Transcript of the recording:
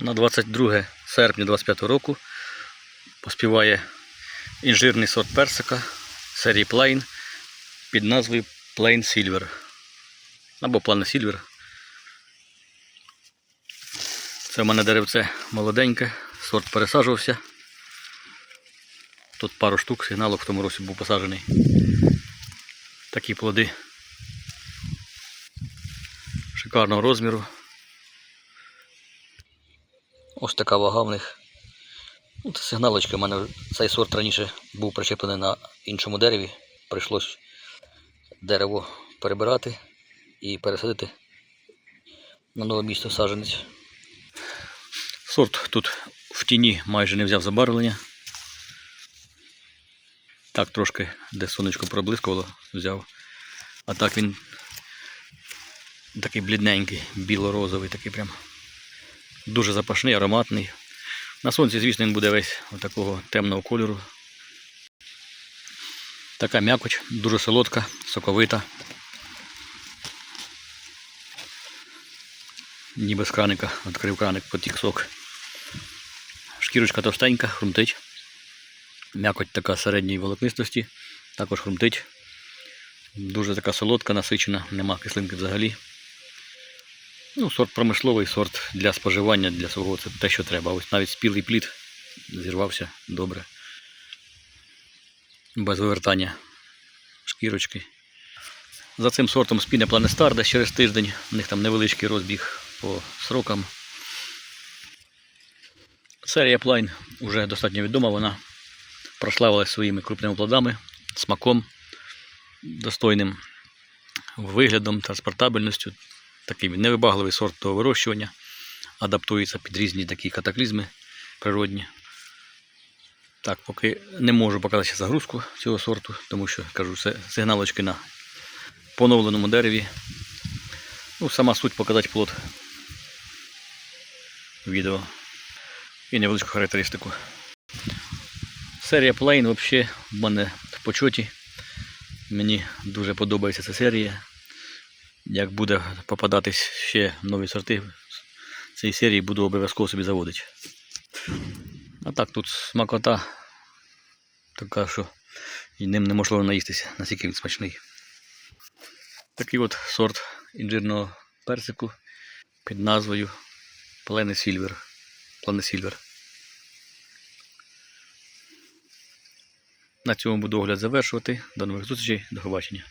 На 22 серпня 25 року поспіває інжирний сорт персика серії Plain під назвою Plain Silver. Або Plain Silver. Це в мене деревце молоденьке, сорт пересаджувався. Тут пару штук сигналок в тому році був посаджений. Такі плоди шикарного розміру. Ось така вага в них. Це сигналочка в мене. Цей сорт раніше був причеплений на іншому дереві. Прийшлось дерево перебирати і пересадити на нове місце саджанець. Сорт тут в тіні майже не взяв забарвлення. Так трошки, де сонечко проблискувало, взяв. А так він такий блідненький, біло-розовий, такий прям. Дуже запашний, ароматний. На сонці, звісно, він буде весь такого темного кольору. Така м'якоч, дуже солодка, соковита. Ніби з краника, відкрив краник, потік сок. Шкірочка товстенька, хрумтить. М'якоть така середньої волокнистості, також хрумтить. Дуже така солодка, насичена, нема кислинки взагалі. Ну, сорт промисловий, сорт для споживання, для свого це те, що треба. Ось навіть спілий плід зірвався добре. Без вивертання шкірочки. За цим сортом спіне Планестар десь через тиждень. У них там невеличкий розбіг по срокам. Серія Плайн вже достатньо відома, вона прославилась своїми крупними плодами, смаком, достойним виглядом, транспортабельністю. Такий невибагливий сорт того вирощування, адаптується під різні такі катаклізми природні. Так, поки не можу показати загрузку цього сорту, тому що кажу, це сигналочки на поновленому дереві. Ну, сама суть показати плод відео і невеличку характеристику. Серія Plain взагалі в мене в почоті. Мені дуже подобається ця серія. Як буде попадатись ще нові сорти цієї серії, буду обов'язково собі заводити. А так тут смакота така, що і ним неможливо наїстися, наскільки він смачний. Такий от сорт інжирного персику під назвою Плане Сільвер. Плане Сільвер. На цьому буду огляд завершувати. До нових зустрічей, до побачення.